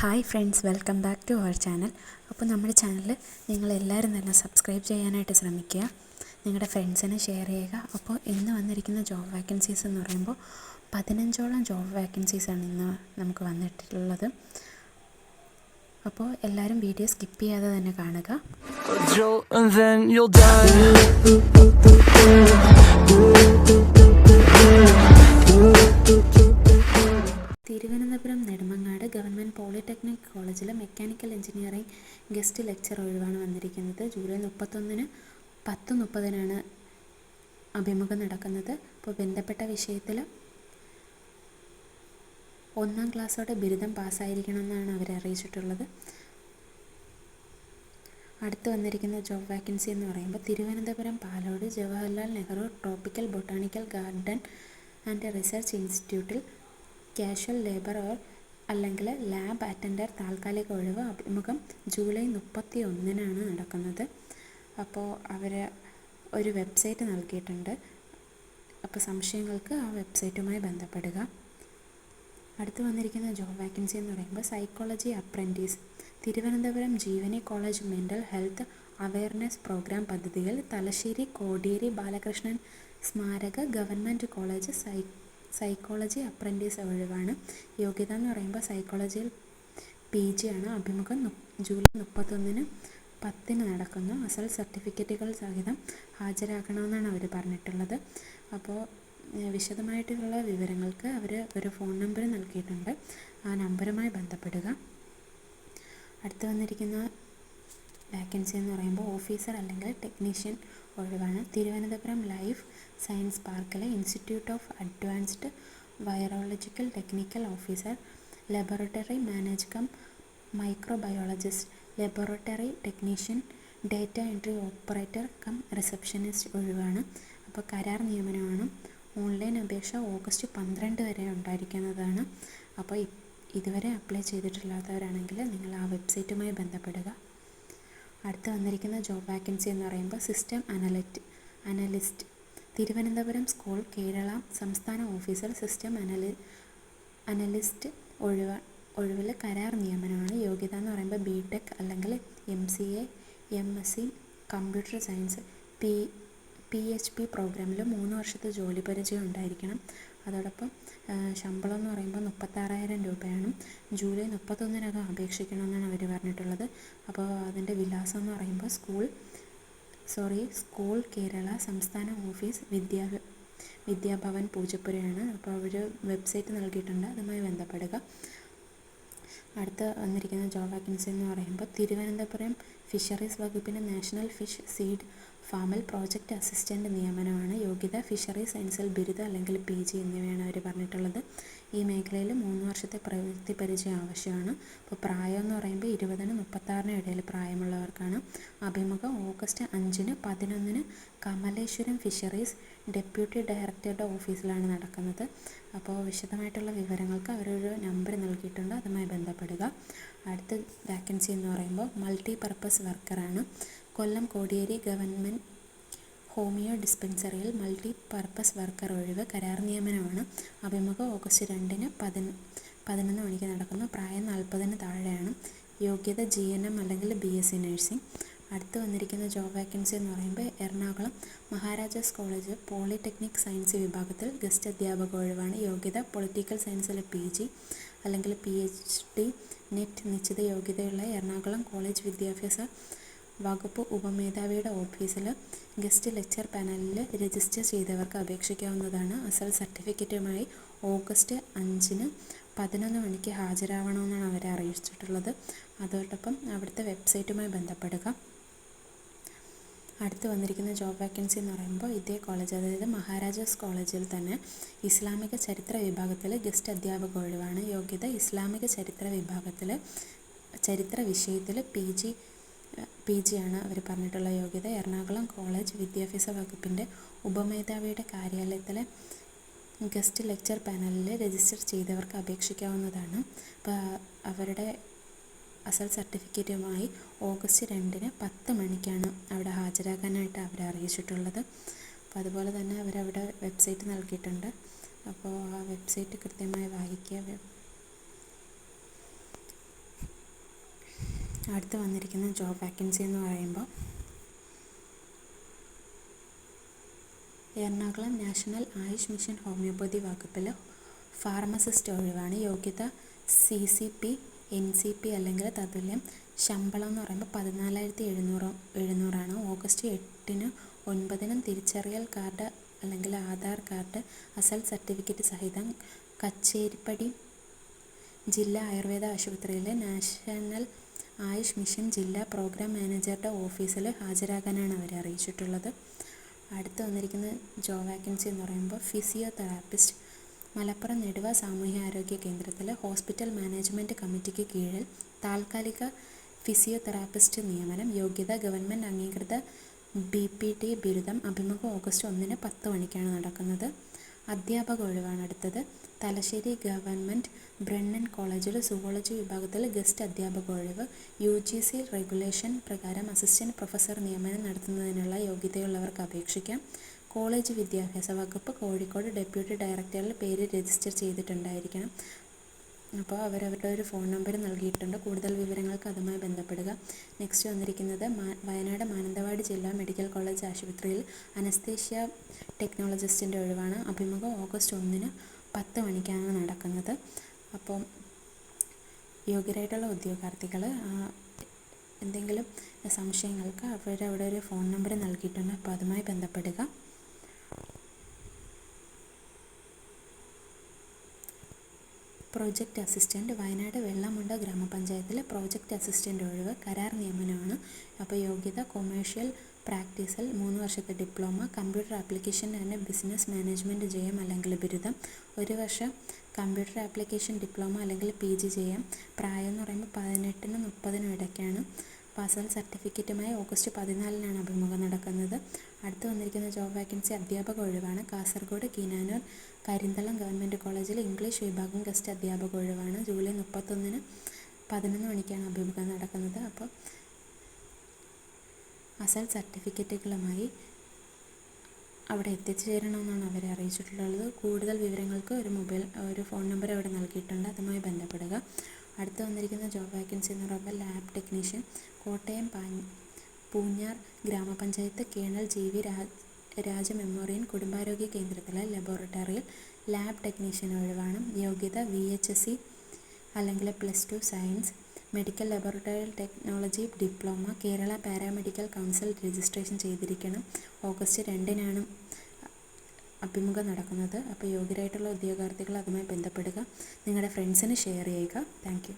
Hi friends welcome back to our channel. അപ്പോൾ നമ്മുടെ channel നിങ്ങളെല്ലാവരും തന്നെ സബ്സ്ക്രൈബ് ചെയ്യാനായിട്ട് ശ്രമിക്കുക നിങ്ങളുടെ ഫ്രണ്ട്സിനെ ഷെയർ ചെയ്യുക. അപ്പോൾ ഇന്ന് വന്നിരിക്കുന്ന ജോബ് വാക്കൻസീസ് എന്ന് പറയുമ്പോൾ പതിനഞ്ചോളം ജോബ് വാക്കൻസീസാണ് ഇന്ന് നമുക്ക് വന്നിട്ടുള്ളത്. അപ്പോൾ എല്ലാവരും വീഡിയോ സ്കിപ്പ് ചെയ്യാതെ തന്നെ കാണുക. തിരുവനന്തപുരം നെടുമങ്ങാട് ഗവൺമെന്റ് പോളിടെക്നിക് കോളേജിൽ മെക്കാനിക്കൽ എഞ്ചിനീയറിംഗ് ഗസ്റ്റ് ലെക്ചർ ഒഴിവാണ് വന്നിരിക്കുന്നത്. ജൂലൈ മുപ്പത്തൊന്നിന് പത്ത് മുപ്പതിനാണ് അഭിമുഖം നടക്കുന്നത്. അപ്പോൾ ബന്ധപ്പെട്ട വിഷയത്തിൽ ഒന്നാം ക്ലാസ്സോടെ ബിരുദം പാസ്സായിരിക്കണം എന്നാണ് അവർ അറിയിച്ചിട്ടുള്ളത്. അടുത്ത് വന്നിരിക്കുന്ന ജോബ് വാക്കൻസി എന്ന് പറയുമ്പോൾ Thiruvananthapuram Palode Jawaharlal Nehru tropical botanical garden and research ഇൻസ്റ്റിറ്റ്യൂട്ടിൽ കാഷ്വൽ ലേബർ ഓർ അല്ലെങ്കിൽ ലാബ് അറ്റൻഡർ താൽക്കാലിക ഒഴിവ് അഭിമുഖം ജൂലൈ മുപ്പത്തി ഒന്നിനാണ് നടക്കുന്നത്. അപ്പോൾ അവർ ഒരു വെബ്സൈറ്റ് നൽകിയിട്ടുണ്ട്. അപ്പോൾ സംശയങ്ങൾക്ക് ആ വെബ്സൈറ്റുമായി ബന്ധപ്പെടുക. അടുത്ത് വന്നിരിക്കുന്ന ജോബ് വാക്കൻസി എന്ന് പറയുമ്പോൾ psychology apprentice. Thiruvananthapuram Jeevani college mental health awareness programme പദ്ധതിയിൽ തലശ്ശേരി കോടിയേരി ബാലകൃഷ്ണൻ സ്മാരക government college psy psychology apprentice ഒഴിവാണ്. യോഗ്യത എന്ന് പറയുമ്പോൾ സൈക്കോളജിയിൽ പി ജി ആണ്. അഭിമുഖം ജൂലൈ മുപ്പത്തൊന്നിന് പത്തിന് നടക്കുന്നു. അസൽ സർട്ടിഫിക്കറ്റുകൾ സഹിതം ഹാജരാക്കണമെന്നാണ് അവർ പറഞ്ഞിട്ടുള്ളത്. അപ്പോൾ വിശദമായിട്ടുള്ള വിവരങ്ങൾക്ക് അവർ ഒരു ഫോൺ നമ്പർ നൽകിയിട്ടുണ്ട്. ആ നമ്പറുമായി ബന്ധപ്പെടുക. അടുത്ത് വന്നിരിക്കുന്ന വേക്കൻസി എന്ന് പറയുമ്പോൾ ഓഫീസർ അല്ലെങ്കിൽ ടെക്നീഷ്യൻ ഒഴിവാണ് തിരുവനന്തപുരം ലൈഫ് സയൻസ് പാർക്കിലെ institute of advanced virological technical officer laboratory manage cum microbiologist laboratory technician data entry operator cum receptionist ഒഴിവാണ്. അപ്പോൾ കരാർ നിയമനമാണ് ഓൺലൈൻ അപേക്ഷ ഓഗസ്റ്റ് പന്ത്രണ്ട് വരെ ഉണ്ടായിരിക്കുന്നതാണ്. അപ്പോൾ ഇതുവരെ അപ്ലൈ ചെയ്തിട്ടില്ലാത്തവരാണെങ്കിൽ നിങ്ങൾ ആ വെബ്സൈറ്റുമായി ബന്ധപ്പെടുക. അടുത്ത് വന്നിരിക്കുന്ന ജോബ് വാക്കൻസി എന്ന് പറയുമ്പോൾ സിസ്റ്റം അനലിറ്റ് അനലിസ്റ്റ് തിരുവനന്തപുരം സ്കൂൾ കേരള സംസ്ഥാന ഓഫീസർ സിസ്റ്റം അനലി അനലിസ്റ്റ് ഒഴിവ ഒഴിവിൽ കരാർ നിയമനമാണ്. യോഗ്യത എന്ന് പറയുമ്പോൾ ബി ടെക് അല്ലെങ്കിൽ M C A M S C computer science P P H P പ്രോഗ്രാമിൽ മൂന്ന് വർഷത്തെ ജോലി പരിചയം ഉണ്ടായിരിക്കണം. അതോടൊപ്പം ശമ്പളം എന്ന് പറയുമ്പോൾ മുപ്പത്താറായിരം രൂപയാണ്. ജൂലൈ മുപ്പത്തൊന്നിനകം അപേക്ഷിക്കണമെന്നാണ് അവർ പറഞ്ഞിട്ടുള്ളത്. അപ്പോൾ അതിന്റെ വിലാസം എന്ന് പറയുമ്പോൾ സ്കൂൾ സോറി സ്കൂൾ കേരള സംസ്ഥാന ഓഫീസ് വിദ്യാ വിദ്യാഭവൻ പൂജപ്പുരയാണ്. അപ്പോൾ അവർ വെബ്സൈറ്റ് നൽകിയിട്ടുണ്ട് അതുമായി ബന്ധപ്പെടുക. അടുത്ത് വന്നിരിക്കുന്ന ജോബ് വാക്കൻസി എന്ന് പറയുമ്പോൾ തിരുവനന്തപുരം ഫിഷറീസ് വകുപ്പിന്റെ നാഷണൽ ഫിഷ് സീഡ് ഫാമിൽ പ്രോജക്റ്റ് അസിസ്റ്റന്റ് നിയമനമാണ്. യോഗ്യത ഫിഷറി സയൻസിൽ ബിരുദ അല്ലെങ്കിൽ പി ജി എന്നിവയാണ് അവർ പറഞ്ഞിട്ടുള്ളത്. ഈ മേഖലയിൽ മൂന്ന് വർഷത്തെ പ്രവൃത്തി പരിചയം ആവശ്യമാണ്. അപ്പോൾ പ്രായം എന്ന് പറയുമ്പോൾ ഇരുപതിന് മുപ്പത്താറിന് ഇടയിൽ പ്രായമുള്ളവർക്കാണ്. അഭിമുഖം ഓഗസ്റ്റ് അഞ്ചിന് പതിനൊന്നിന് കമലേശ്വരം ഫിഷറീസ് ഡെപ്യൂട്ടി ഡയറക്ടറുടെ ഓഫീസിലാണ് നടക്കുന്നത്. അപ്പോൾ വിശദമായിട്ടുള്ള വിവരങ്ങൾക്ക് അവരൊരു നമ്പർ നൽകിയിട്ടുണ്ട്. അതുമായി ബന്ധപ്പെടുക. അടുത്ത വാക്കൻസി എന്ന് പറയുമ്പോൾ മൾട്ടി പർപ്പസ് വർക്കറാണ്. കൊല്ലം കോടിയേരി ഗവൺമെന്റ് ഹോമിയോ ഡിസ്പെൻസറിയിൽ മൾട്ടി പർപ്പസ് വർക്കർ ഒഴിവ് കരാർ നിയമനമാണ്. അഭിമുഖം ഓഗസ്റ്റ് രണ്ടിന് പതിന പതിനൊന്ന് മണിക്ക് നടക്കുന്നു. പ്രായം നാൽപ്പതിന് താഴെയാണ്. യോഗ്യത ജി എൻ എം അല്ലെങ്കിൽ ബി എസ് സി നഴ്സിംഗ്. അടുത്ത് വന്നിരിക്കുന്ന ജോബ് വാക്കൻസി എന്ന് പറയുമ്പോൾ Ernakulam Maharajas college polytechnic science വിഭാഗത്തിൽ ഗസ്റ്റ് അധ്യാപക ഒഴിവാണ്. യോഗ്യത പൊളിറ്റിക്കൽ സയൻസിലെ പി ജി അല്ലെങ്കിൽ പി എച്ച് ഡി. നെറ്റ് നിശ്ചിത യോഗ്യതയുള്ള എറണാകുളം കോളേജ് വിദ്യാഭ്യാസ വകുപ്പ് ഉപമേധാവിയുടെ ഓഫീസിൽ ഗസ്റ്റ് ലെക്ചർ പാനലിൽ രജിസ്റ്റർ ചെയ്തവർക്ക് അപേക്ഷിക്കാവുന്നതാണ്. അസൽ സർട്ടിഫിക്കറ്റുമായി ഓഗസ്റ്റ് അഞ്ചിന് പതിനൊന്ന് മണിക്ക് ഹാജരാവണമെന്നാണ് അവരെ അറിയിച്ചിട്ടുള്ളത്. അതോടൊപ്പം അവിടുത്തെ വെബ്സൈറ്റുമായി ബന്ധപ്പെടുക. അടുത്ത് വന്നിരിക്കുന്ന ജോബ് വേക്കൻസി എന്ന് പറയുമ്പോൾ ഇതേ കോളേജ് അതായത് മഹാരാജാസ് കോളേജിൽ തന്നെ ഇസ്ലാമിക ചരിത്ര വിഭാഗത്തിൽ ഗസ്റ്റ് അധ്യാപക ഒഴിവാണ്. യോഗ്യത ഇസ്ലാമിക ചരിത്ര വിഭാഗത്തിൽ ചരിത്ര വിഷയത്തിൽ പി ജി പി ജി ആണ് അവർ പറഞ്ഞിട്ടുള്ള യോഗ്യത. എറണാകുളം കോളേജ് വിദ്യാഭ്യാസ വകുപ്പിന്റെ ഉപമേധാവിയുടെ കാര്യാലയത്തിലെ ഗസ്റ്റ് ലെക്ചർ പാനലിൽ രജിസ്റ്റർ ചെയ്തവർക്ക് അപേക്ഷിക്കാവുന്നതാണ്. അപ്പോൾ അവരുടെ അസൽ സർട്ടിഫിക്കറ്റുമായി ഓഗസ്റ്റ് രണ്ടിന് പത്ത് മണിക്കാണ് അവിടെ ഹാജരാകാനായിട്ട് അവരെ അറിയിച്ചിട്ടുള്ളത്. അപ്പോൾ അതുപോലെ തന്നെ അവരവിടെ വെബ്സൈറ്റ് നൽകിയിട്ടുണ്ട്. അപ്പോൾ ആ വെബ്സൈറ്റ് കൃത്യമായി വായിക്കുക അടുത്ത് വന്നിരിക്കുന്ന ജോബ് വാക്കൻസി എന്ന് പറയുമ്പോൾ Ernakulam national AYUSH mission homoeopathy വകുപ്പിൽ ഫാർമസിസ്റ്റ് ഒഴിവാണ്. യോഗ്യത C C P N C P അല്ലെങ്കിൽ തതുല്യം ശമ്പളം എന്ന് പറയുമ്പോൾ പതിനാലായിരത്തി എഴുന്നൂറ് എഴുന്നൂറാണ്. ഓഗസ്റ്റ് എട്ടിന് ഒൻപതിനും തിരിച്ചറിയൽ കാർഡ് അല്ലെങ്കിൽ ആധാർ കാർഡ് അസൽ സർട്ടിഫിക്കറ്റ് സഹിതം കച്ചേരിപ്പടി ജില്ലാ ആയുർവേദ ആശുപത്രിയിലെ നാഷണൽ ആയുഷ് മിഷൻ ജില്ലാ പ്രോഗ്രാം മാനേജറുടെ ഓഫീസിൽ ഹാജരാകാനാണ് അവരെ അറിയിച്ചിട്ടുള്ളത്. അടുത്ത് വന്നിരിക്കുന്ന ജോബ് വാക്കൻസി എന്ന് പറയുമ്പോൾ ഫിസിയോതെറാപ്പിസ്റ്റ് മലപ്പുറം നെടുവ സാമൂഹ്യാരോഗ്യ കേന്ദ്രത്തിൽ ഹോസ്പിറ്റൽ മാനേജ്മെന്റ് കമ്മിറ്റിക്ക് കീഴിൽ താൽക്കാലിക ഫിസിയോതെറാപ്പിസ്റ്റ് നിയമനം യോഗ്യത ഗവൺമെന്റ് അംഗീകൃത ബി പി ടി ബിരുദം അഭിമുഖം ഓഗസ്റ്റ് ഒന്നിന് പത്ത് മണിക്കാണ് നടക്കുന്നത്. അധ്യാപക ഒഴിവാണ് അടുത്തത്. തലശ്ശേരി ഗവൺമെന്റ് ബ്രണ്ണൻ കോളേജിൽ സുവോളജി വിഭാഗത്തിൽ ഗസ്റ്റ് അധ്യാപക ഒഴിവ് യു ജി സി റെഗുലേഷൻ പ്രകാരം അസിസ്റ്റന്റ് പ്രൊഫസർ നിയമനം നടത്തുന്നതിനുള്ള യോഗ്യതയുള്ളവർക്ക് അപേക്ഷിക്കാം. കോളേജ് വിദ്യാഭ്യാസ വകുപ്പ് കോഴിക്കോട് ഡെപ്യൂട്ടി ഡയറക്ടറിൽ പേര് രജിസ്റ്റർ ചെയ്തിട്ടുണ്ടായിരിക്കണം. അപ്പോൾ അവരവരുടെ ഒരു ഫോൺ നമ്പർ നൽകിയിട്ടുണ്ട്. കൂടുതൽ വിവരങ്ങൾക്ക് അതുമായി ബന്ധപ്പെടുക. നെക്സ്റ്റ് വന്നിരിക്കുന്നത് വയനാട് മാനന്തവാടി ജില്ലാ മെഡിക്കൽ കോളേജ് ആശുപത്രിയിൽ അനസ്തേഷ്യ ടെക്നോളജിസ്റ്റിന്റെ ഒഴിവാണ്. അഭിമുഖം ഓഗസ്റ്റ് ഒന്നിന് പത്ത് മണിക്കാണ് നടക്കുന്നത്. അപ്പം യോഗ്യരായിട്ടുള്ള ഉദ്യോഗാർത്ഥികൾ എന്തെങ്കിലും സംശയങ്ങൾക്ക് അവരുടെ അവിടെ ഒരു ഫോൺ നമ്പർ നൽകിയിട്ടുണ്ട്. അപ്പോൾ അതുമായി ബന്ധപ്പെടുക. പ്രോജക്റ്റ് അസിസ്റ്റന്റ് വയനാട് വെള്ളമുണ്ട ഗ്രാമപഞ്ചായത്തിലെ പ്രോജക്റ്റ് അസിസ്റ്റന്റ് ഒഴിവ് കരാർ നിയമനമാണ്. അപ്പോൾ യോഗ്യത കൊമേഴ്ഷ്യൽ പ്രാക്ടീസിൽ മൂന്ന് വർഷത്തെ diploma computer application and business management ചെയ്യാം അല്ലെങ്കിൽ ബിരുദം ഒരു വർഷം കമ്പ്യൂട്ടർ ആപ്ലിക്കേഷൻ ഡിപ്ലോമ അല്ലെങ്കിൽ പി ജി ചെയ്യാം പ്രായം എന്ന് പറയുമ്പോൾ പതിനെട്ടിനും മുപ്പതിനും ഇടയ്ക്കാണ്. പാസൽ സർട്ടിഫിക്കറ്റുമായി ഓഗസ്റ്റ് പതിനാലിനാണ് അഭിമുഖം നടക്കുന്നത്. അടുത്ത് വന്നിരിക്കുന്ന ജോബ് വാക്കൻസി അധ്യാപക ഒഴിവാണ്. കാസർഗോഡ് കീനാനൂർ കരിന്തളം ഗവൺമെന്റ് കോളേജിൽ ഇംഗ്ലീഷ് വിഭാഗം ഗസ്റ്റ് അധ്യാപക ഒഴിവാണ്. ജൂലൈ മുപ്പത്തൊന്നിന് പതിനൊന്ന് മണിക്കാണ് അഭിമുഖം നടക്കുന്നത്. അപ്പോൾ അസൽ സർട്ടിഫിക്കറ്റുകളുമായി അവിടെ എത്തിച്ചേരണമെന്നാണ് അവരെ അറിയിച്ചിട്ടുള്ളത്. കൂടുതൽ വിവരങ്ങൾക്ക് ഒരു മൊബൈൽ ഒരു ഫോൺ നമ്പർ അവിടെ നൽകിയിട്ടുണ്ട്. അതുമായി ബന്ധപ്പെടുക. അടുത്ത് വന്നിരിക്കുന്ന ജോബ് വാക്കൻസി എന്ന് പറയുമ്പോൾ ലാബ് ടെക്നീഷ്യൻ കോട്ടയം പാഞ്ഞ പൂഞ്ഞാർ ഗ്രാമപഞ്ചായത്ത് colonel G V Raj memorial കുടുംബാരോഗ്യ കേന്ദ്രത്തിലെ ലബോറട്ടറിയിൽ ലാബ് ടെക്നീഷ്യൻ ഒഴിവാണ്. യോഗ്യത വി എച്ച് എസ് സി അല്ലെങ്കിൽ plus two science. Medical laboratory technology diploma Kerala paramedical council registration ചെയ്തിരിക്കണം. ഓഗസ്റ്റ് രണ്ടിനാണ് അഭിമുഖം നടക്കുന്നത്. അപ്പോൾ യോഗ്യരായിട്ടുള്ള ഉദ്യോഗാർത്ഥികൾ അതുമായി ബന്ധപ്പെടുക. നിങ്ങളുടെ ഫ്രണ്ട്സിന് ഷെയർ ചെയ്യുക. താങ്ക്